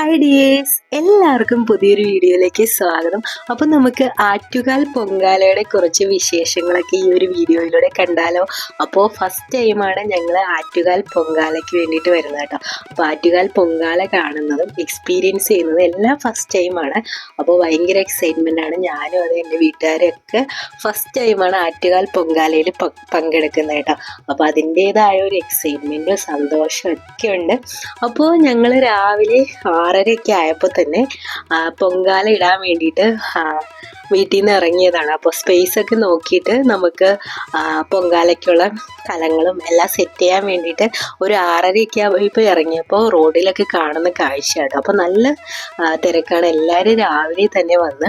Hi dears എല്ലാവർക്കും പുതിയൊരു വീഡിയോയിലേക്ക് സ്വാഗതം. അപ്പം നമുക്ക് ആറ്റുകാൽ പൊങ്കാലയുടെ കുറച്ച് വിശേഷങ്ങളൊക്കെ ഈ ഒരു വീഡിയോയിലൂടെ കണ്ടാലോ? അപ്പോൾ ഫസ്റ്റ് ടൈമാണ് ഞങ്ങൾ ആറ്റുകാൽ പൊങ്കാലയ്ക്ക് വേണ്ടിയിട്ട് വരുന്നത് കേട്ടോ. അപ്പോൾ ആറ്റുകാൽ പൊങ്കാല കാണുന്നതും എക്സ്പീരിയൻസ് ചെയ്യുന്നതും എല്ലാം ഫസ്റ്റ് ടൈമാണ് അപ്പോൾ ഭയങ്കര എക്സൈറ്റ്മെന്റ് ആണ്. ഞാനും അത് എന്റെ വീട്ടുകാരൊക്കെ ഫസ്റ്റ് ടൈമാണ് ആറ്റുകാൽ പൊങ്കാലയിൽ പങ്കെടുക്കുന്നത് കേട്ടോ. അപ്പോൾ അതിന്റേതായ ഒരു എക്സൈറ്റ്മെന്റും സന്തോഷവും ഒക്കെ ഉണ്ട്. അപ്പോൾ ഞങ്ങൾ രാവിലെ ആറരയൊക്കെ ആയപ്പോൾ തന്നെ പൊങ്കാല ഇടാൻ വേണ്ടിയിട്ട് വീട്ടിൽ നിന്ന് ഇറങ്ങിയതാണ് അപ്പോൾ സ്പേസ് ഒക്കെ നോക്കിയിട്ട് നമുക്ക് പൊങ്കാലയ്ക്കുള്ള സ്ഥലങ്ങളും എല്ലാം സെറ്റ് ചെയ്യാൻ വേണ്ടിയിട്ട് ഒരു ആറരയൊക്കെ ഇപ്പോൾ ഇറങ്ങിയപ്പോൾ റോഡിലൊക്കെ കാണുന്ന കാഴ്ചയാണ്. അപ്പോൾ നല്ല തിരക്കാണ്. എല്ലാവരും രാവിലെ തന്നെ വന്ന്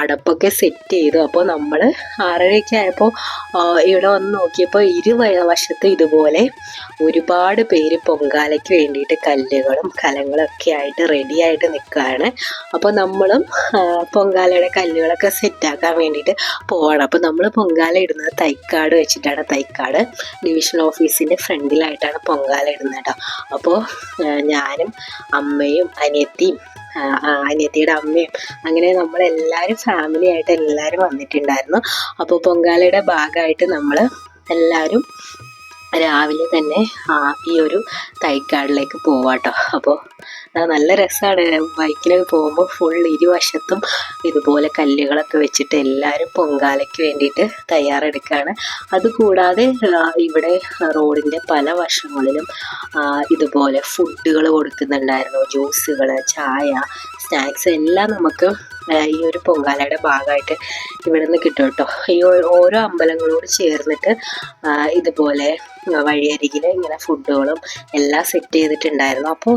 അടപ്പൊക്കെ സെറ്റ് ചെയ്തു. അപ്പോൾ നമ്മൾ ആറരയൊക്കെ ആയപ്പോൾ ഇവിടെ വന്ന് നോക്കിയപ്പോൾ ഇരു വശത്ത് ഇതുപോലെ ഒരുപാട് പേര് പൊങ്കാലയ്ക്ക് വേണ്ടിയിട്ട് കല്ലുകളും കലങ്ങളും ഒക്കെ ആയിട്ട് റെഡി ആയിട്ട് നിൽക്കുകയാണ് അപ്പോൾ നമ്മളും പൊങ്കാലയുടെ കല്ലുകളൊക്കെ സെറ്റാക്കാൻ വേണ്ടിയിട്ട് പോവാണ്. അപ്പോൾ നമ്മൾ പൊങ്കാല ഇടുന്നത് തൈക്കാട് വെച്ചിട്ടാണ്. തൈക്കാട് ഡിവിഷൻ ഓഫീസിന്റെ ഫ്രണ്ടിലായിട്ടാണ് പൊങ്കാല ഇടുന്നത് കേട്ടോ. അപ്പോൾ ഞാനും അമ്മയും അനിയത്തിയും അനിയത്തിയുടെ അമ്മയും അങ്ങനെ നമ്മളെല്ലാവരും ഫാമിലി ആയിട്ട് എല്ലാവരും വന്നിട്ടുണ്ടായിരുന്നു. അപ്പോൾ പൊങ്കാലയുടെ ഭാഗമായിട്ട് നമ്മൾ എല്ലാവരും രാവിലെ തന്നെ ഈ ഒരു തൈക്കാടിലേക്ക് പോവാട്ടോ. അപ്പോൾ നല്ല രസമാണ് ബൈക്കിലൊക്കെ പോകുമ്പോൾ ഫുൾ ഇരുവശത്തും ഇതുപോലെ കല്ലുകളൊക്കെ വെച്ചിട്ട് എല്ലാവരും പൊങ്കാലയ്ക്ക് വേണ്ടിയിട്ട് തയ്യാറെടുക്കുകയാണ് അതുകൂടാതെ ഇവിടെ റോഡിന്റെ പല വശങ്ങളിലും ഇതുപോലെ ഫുഡുകൾ കൊടുക്കുന്നുണ്ടായിരുന്നു. ജ്യൂസുകൾ ചായ സ്നാക്സ് എല്ലാം നമുക്ക് ഈ ഒരു പൊങ്കാലയുടെ ഭാഗമായിട്ട് ഇവിടെ നിന്ന് കിട്ടും കേട്ടോ. ഈ ഓരോ അമ്പലങ്ങളോട് ചേർന്നിട്ട് ഇതുപോലെ വഴിയരികിൽ ഇങ്ങനെ ഫുഡുകളും എല്ലാം സെറ്റ് ചെയ്തിട്ടുണ്ടായിരുന്നു. അപ്പോൾ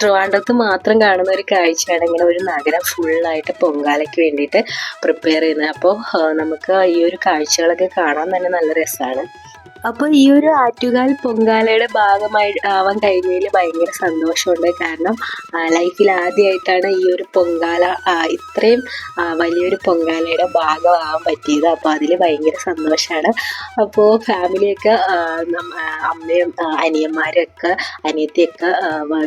ട്രിവാൻഡ്രത്ത് മാത്രം കാണുന്ന ഒരു കാഴ്ചയാണ് ഇങ്ങനെ ഒരു നഗരം ഫുള്ളായിട്ട് പൊങ്കാലയ്ക്ക് വേണ്ടിയിട്ട് പ്രിപ്പയർ ചെയ്യുന്നത്. അപ്പോൾ നമുക്ക് ഈ ഒരു കാഴ്ചകളൊക്കെ കാണാൻ തന്നെ നല്ല രസമാണ് അപ്പോൾ ഈ ഒരു ആറ്റുകാൽ പൊങ്കാലയുടെ ഭാഗമായി ആവാൻ കഴിഞ്ഞതിൽ ഭയങ്കര സന്തോഷമുണ്ട്. കാരണം ലൈഫിൽ ആദ്യമായിട്ടാണ് ഈ ഒരു പൊങ്കാല ഇത്രയും വലിയൊരു പൊങ്കാലയുടെ ഭാഗമാവാൻ പറ്റിയത്. അപ്പോൾ അതിൽ ഭയങ്കര സന്തോഷമാണ് അപ്പോൾ ഫാമിലിയൊക്കെ അമ്മയും അനിയന്മാരും ഒക്കെ അനിയത്തിയൊക്കെ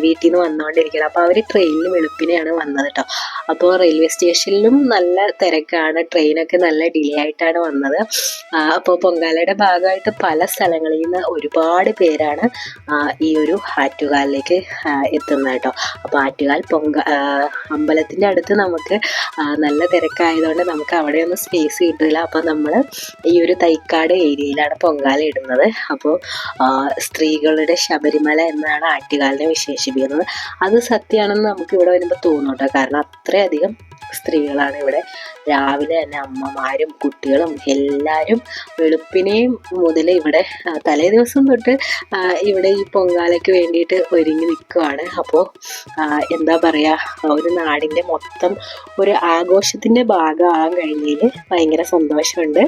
വീട്ടിൽ നിന്ന് വന്നുകൊണ്ടിരിക്കണം അപ്പോൾ അവർ ട്രെയിനിൽ വെളുപ്പിനെയാണ് വന്നത് കേട്ടോ അപ്പോൾ റെയിൽവേ സ്റ്റേഷനിലും നല്ല തിരക്കാണ്. ട്രെയിനൊക്കെ നല്ല ഡിലേ ആയിട്ടാണ് വന്നത്. അപ്പോൾ പൊങ്കാലയുടെ ഭാഗമായിട്ട് പല സ്ഥലങ്ങളിൽ നിന്ന് ഒരുപാട് പേരാണ് ഈ ഒരു ആറ്റുകാലിലേക്ക് എത്തുന്നത് കേട്ടോ. അപ്പോൾ ആറ്റുകാൽ പൊങ്ക അമ്പലത്തിന്റെ അടുത്ത് നമുക്ക് നല്ല തിരക്കായതുകൊണ്ട് നമുക്ക് അവിടെയൊന്നും സ്പേസ് കിട്ടില്ല അപ്പോൾ നമ്മൾ ഈ ഒരു തൈക്കാട് ഏരിയയിലാണ് പൊങ്കാല ഇടുന്നത്. അപ്പോൾ സ്ത്രീകളുടെ ശബരിമല എന്നാണ് ആറ്റുകാലിനെ വിശേഷിപ്പിക്കുന്നത്. അത് സത്യമാണെന്ന് നമുക്ക് ഇവിടെ വരുമ്പോൾ തോന്നും കേട്ടോ. കാരണം അത്രയധികം സ്ത്രീകളാണ് ഇവിടെ. രാവിലെ തന്നെ അമ്മമാരും കുട്ടികളും എല്ലാവരും വെളുപ്പിനെയും മുതൽ ഇവിടെ തലേ ദിവസം തൊട്ട് ഇവിടെ ഈ പൊങ്കാലയ്ക്ക് വേണ്ടിയിട്ട് ഒരുങ്ങി നിൽക്കുവാണ്. അപ്പോൾ എന്താ പറയുക ഒരു നാടിന്റെ മൊത്തം ഒരു ആഘോഷത്തിന്റെ ഭാഗമാകാൻ കഴിഞ്ഞതിൽ ഭയങ്കര സന്തോഷമുണ്ട്.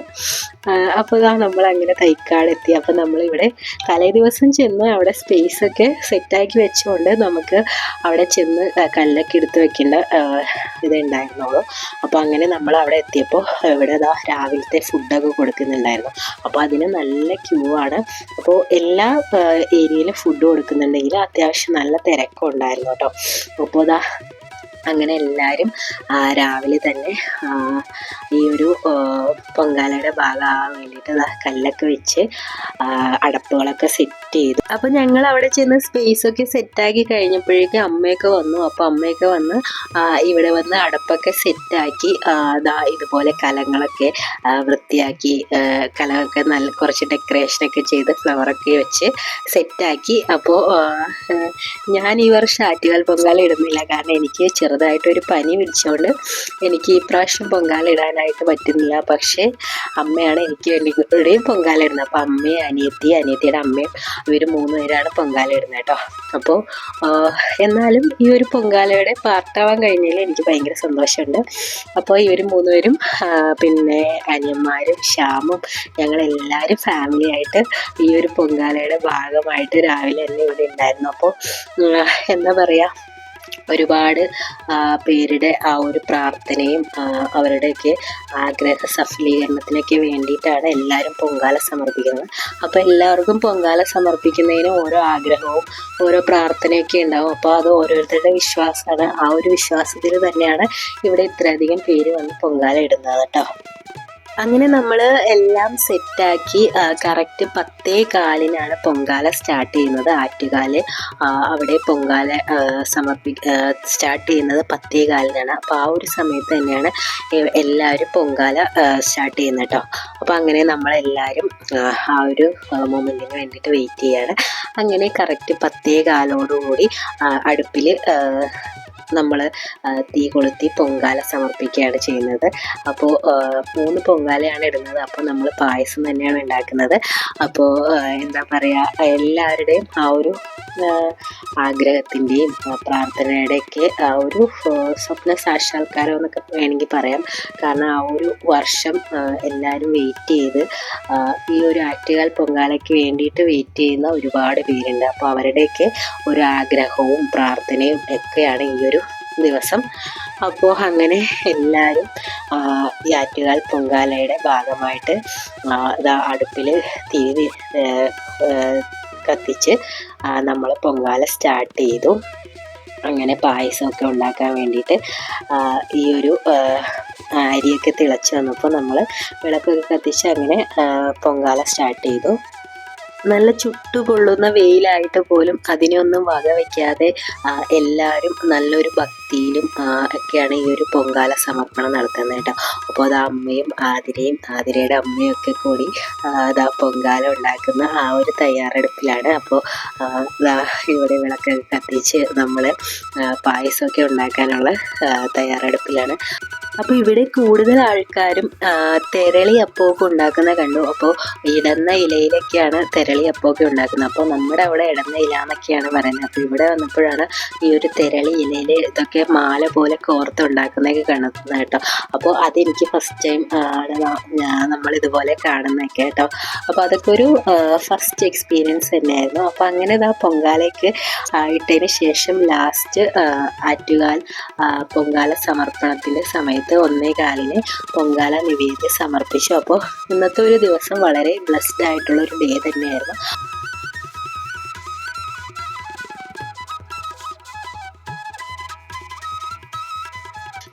അപ്പോൾ ഇതാ നമ്മൾ അങ്ങനെ തൈക്കാടെത്തി അപ്പോൾ നമ്മളിവിടെ തലേ ദിവസം ചെന്ന് അവിടെ സ്പേസ് ഒക്കെ സെറ്റാക്കി വെച്ചുകൊണ്ട് നമുക്ക് അവിടെ ചെന്ന് കല്ലൊക്കെ എടുത്ത് വെക്കേണ്ട ഇതുണ്ടായിരുന്നുള്ളൂ അപ്പോൾ അങ്ങനെ നമ്മൾ അവിടെ എത്തിയപ്പോൾ ഇവിടെ ഇതാ രാവിലത്തെ ഫുഡൊക്കെ കൊടുക്കുന്നുണ്ടായിരുന്നു. അപ്പോൾ അതിന് നല്ല ക്യൂ ആണ്. അപ്പോൾ എല്ലാ ഏരിയയിലും ഫുഡ് കൊടുക്കുന്നുണ്ടെങ്കിൽ അത്യാവശ്യം നല്ല തിരക്കുണ്ടായിരുന്നു കേട്ടോ. അപ്പോൾ ഇതാ അങ്ങനെ എല്ലാവരും രാവിലെ തന്നെ ഈ ഒരു പൊങ്കാലയുടെ ഭാഗമാകാൻ വേണ്ടിയിട്ട് കല്ലൊക്കെ വെച്ച് അടപ്പുകളൊക്കെ സെറ്റ് ചെയ്തു. അപ്പോൾ ഞങ്ങൾ അവിടെ ചെന്ന് സ്പേസൊക്കെ സെറ്റാക്കി കഴിഞ്ഞപ്പോഴേക്കും അമ്മയൊക്കെ വന്നു. അപ്പോൾ അമ്മയൊക്കെ വന്ന് ഇവിടെ വന്ന് അടപ്പൊക്കെ സെറ്റാക്കി ദാ ഇതുപോലെ കലങ്ങളൊക്കെ വൃത്തിയാക്കി കലമൊക്കെ നല്ല കുറച്ച് ഡെക്കറേഷനൊക്കെ ചെയ്ത് ഫ്ലവറൊക്കെ വെച്ച് സെറ്റാക്കി അപ്പോൾ ഞാൻ ഈ വർഷം ആറ്റുകാൽ പൊങ്കാല ഇടുന്നില്ല. കാരണം എനിക്ക് ചെറുതായിട്ടൊരു പനി പിടിച്ചുകൊണ്ട് എനിക്ക് ഈ പ്രാവശ്യം പൊങ്കാല ഇടാനായിട്ട് പറ്റുന്നില്ല. പക്ഷേ അമ്മയാണ് എനിക്ക് വേണ്ടി ഇവിടെയും പൊങ്കാല ഇടുന്നത്. അപ്പോൾ അമ്മയും അനിയത്തി അനിയത്തിയുടെ അമ്മയും ഇവർ മൂന്ന് പേരാണ് പൊങ്കാല ഇടുന്നത് കേട്ടോ. അപ്പോൾ എന്നാലും ഈ ഒരു പൊങ്കാലയുടെ പാർട്ടാവാൻ കഴിഞ്ഞതിൽ എനിക്ക് ഭയങ്കര സന്തോഷമുണ്ട്. അപ്പോൾ ഇവർ മൂന്നുപേരും പേരും പിന്നെ അനിയന്മാരും ശ്യാമും ഞങ്ങളെല്ലാവരും ഫാമിലി ആയിട്ട് ഈ ഒരു പൊങ്കാലയുടെ ഭാഗമായിട്ട് രാവിലെ തന്നെ ഇവിടെ ഉണ്ടായിരുന്നു. അപ്പോൾ എന്താ പറയുക ഒരുപാട് പേരുടെ ആ ഒരു പ്രാർത്ഥനയും അവരുടെയൊക്കെ ആഗ്രഹ സഫലീകരണത്തിനൊക്കെ വേണ്ടിയിട്ടാണ് എല്ലാവരും പൊങ്കാല സമർപ്പിക്കുന്നത്. അപ്പോൾ എല്ലാവർക്കും പൊങ്കാല സമർപ്പിക്കുന്നതിന് ഓരോ ആഗ്രഹവും ഓരോ പ്രാർത്ഥനയൊക്കെ ഉണ്ടാവും. അപ്പോൾ അത് ഓരോരുത്തരുടെ വിശ്വാസമാണ്. ആ ഒരു വിശ്വാസത്തിൽ തന്നെയാണ് ഇവിടെ ഇത്രയധികം പേര് വന്ന് പൊങ്കാല ഇടുന്നത് കേട്ടോ. അങ്ങനെ നമ്മൾ എല്ലാം സെറ്റാക്കി കറക്റ്റ് പത്തേ കാലിനാണ് പൊങ്കാല സ്റ്റാർട്ട് ചെയ്യുന്നത്. ആറ്റുകാൽ അവിടെ പൊങ്കാല സമർപ്പി സ്റ്റാർട്ട് ചെയ്യുന്നത് പത്തേ കാലിനാണ്. അപ്പോൾ ആ ഒരു സമയത്ത് തന്നെയാണ് എല്ലാവരും പൊങ്കാല സ്റ്റാർട്ട് ചെയ്യുന്നത് കേട്ടോ അപ്പോൾ അങ്ങനെ നമ്മളെല്ലാവരും ആ ഒരു മൊമെന്റിന് വേണ്ടിയിട്ട് വെയിറ്റ് ചെയ്യാണ്. അങ്ങനെ കറക്റ്റ് പത്തേ കാലോടുകൂടി അടുപ്പിൽ നമ്മൾ തീ കൊളുത്തി പൊങ്കാല സമർപ്പിക്കുകയാണ് ചെയ്യുന്നത്. അപ്പോൾ മൂന്ന് പൊങ്കാലയാണ് ഇടുന്നത്. അപ്പോൾ നമ്മൾ പായസം തന്നെയാണ് ഉണ്ടാക്കുന്നത്. അപ്പോൾ എന്താ പറയുക എല്ലാവരുടെയും ആ ഒരു ആഗ്രഹത്തിന്റെയും പ്രാർത്ഥനയുടെയൊക്കെ ആ ഒരു സ്വപ്ന സാക്ഷാത്കാരം എന്നൊക്കെ വേണമെങ്കിൽ പറയാം. കാരണം ആ ഒരു വർഷം എല്ലാവരും വെയിറ്റ് ചെയ്ത് ഈ ഒരു ആറ്റുകാൽ പൊങ്കാലയ്ക്ക് വേണ്ടിയിട്ട് വെയിറ്റ് ചെയ്യുന്ന ഒരുപാട് പേരുണ്ട്. അപ്പോൾ അവരുടെയൊക്കെ ഒരു ആഗ്രഹവും പ്രാർത്ഥനയും ഒക്കെയാണ് ഈ ഒരു ദിവസം. അപ്പോൾ അങ്ങനെ എല്ലാവരും ഈ ആറ്റുകാൽ പൊങ്കാലയുടെ ഭാഗമായിട്ട് അടുപ്പിൽ തിരി കത്തിച്ച് നമ്മൾ പൊങ്കാല സ്റ്റാർട്ട് ചെയ്തു. അങ്ങനെ പായസമൊക്കെ ഉണ്ടാക്കാൻ വേണ്ടിയിട്ട് ഈ ഒരു അരിയൊക്കെ തിളച്ച് വന്നപ്പോൾ നമ്മൾ വിളക്കൊക്കെ കത്തിച്ച് അങ്ങനെ പൊങ്കാല സ്റ്റാർട്ട് ചെയ്തു. നല്ല ചുട്ടുപൊള്ളുന്ന വെയിലായിട്ട് പോലും അതിനൊന്നും വക വയ്ക്കാതെ എല്ലാവരും നല്ലൊരു ഭക്തിയിലും ഒക്കെയാണ് ഈ ഒരു പൊങ്കാല സമർപ്പണം നടത്തുന്നത് കേട്ടോ. അപ്പോൾ അത് അമ്മയും ആതിരയും ആതിരയുടെ അമ്മയും ഒക്കെ കൂടി അതാ പൊങ്കാല ഉണ്ടാക്കുന്ന ആ ഒരു തയ്യാറെടുപ്പിലാണ്. അപ്പോൾ ഇവിടെ വിളക്കൊക്കെ കത്തിച്ച് നമ്മൾ പായസമൊക്കെ ഉണ്ടാക്കാനുള്ള തയ്യാറെടുപ്പിലാണ്. അപ്പോൾ ഇവിടെ കൂടുതൽ ആൾക്കാരും തെരളി അപ്പമൊക്കെ ഉണ്ടാക്കുന്ന കണ്ടു. അപ്പോൾ ഇടന്ന ഇലയിലൊക്കെയാണ് തെരളി അപ്പമൊക്കെ ഉണ്ടാക്കുന്നത്. അപ്പോൾ നമ്മുടെ അവിടെ ഇടന്ന ഇല എന്നൊക്കെയാണ് പറയുന്നത്. അപ്പോൾ ഇവിടെ വന്നപ്പോഴാണ് ഈ ഒരു തെരളി ഇലയിൽ ഇതൊക്കെ മാല പോലെ കോർത്ത് ഉണ്ടാക്കുന്നതൊക്കെ കാണുന്നത് കേട്ടോ. അപ്പോൾ അതെനിക്ക് ഫസ്റ്റ് ടൈം ആണ് നമ്മൾ ഇതുപോലെ കാണുന്നതൊക്കെ കേട്ടോ. അപ്പോൾ അതൊക്കെ ഒരു ഫസ്റ്റ് എക്സ്പീരിയൻസ് തന്നെയായിരുന്നു. അപ്പോൾ അങ്ങനെ ഇതാ പൊങ്കാലയ്ക്ക് ഇട്ടതിന് ശേഷം ലാസ്റ്റ് ആറ്റുകാൽ പൊങ്കാല സമർപ്പണത്തിന്റെ സമയത്ത് ഒന്നേ കാലിന് പൊങ്കാല നിവേദ്യം സമർപ്പിച്ചു. അപ്പോൾ ഇന്നത്തെ ഒരു ദിവസം വളരെ ബ്ലെസ്ഡ് ആയിട്ടുള്ള ഒരു ഡേ തന്നെയായിരുന്നു.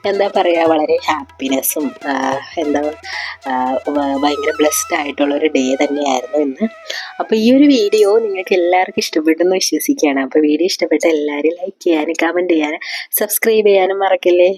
എന്താ പറയുക വളരെ ഹാപ്പിനെസ്സും എന്താ ഭയങ്കര ബ്ലെസ്ഡ് ആയിട്ടുള്ള ഒരു ഡേ തന്നെയായിരുന്നു ഇന്ന്. അപ്പോൾ ഈ ഒരു വീഡിയോ നിങ്ങൾക്ക് എല്ലാവർക്കും ഇഷ്ടപ്പെട്ടെന്ന് വിശ്വസിക്കുകയാണ്. അപ്പോൾ വീഡിയോ ഇഷ്ടപ്പെട്ട എല്ലാവരും ലൈക്ക് ചെയ്യാനും കമന്റ് ചെയ്യാനും സബ്സ്ക്രൈബ് ചെയ്യാനും മറക്കല്ലേ?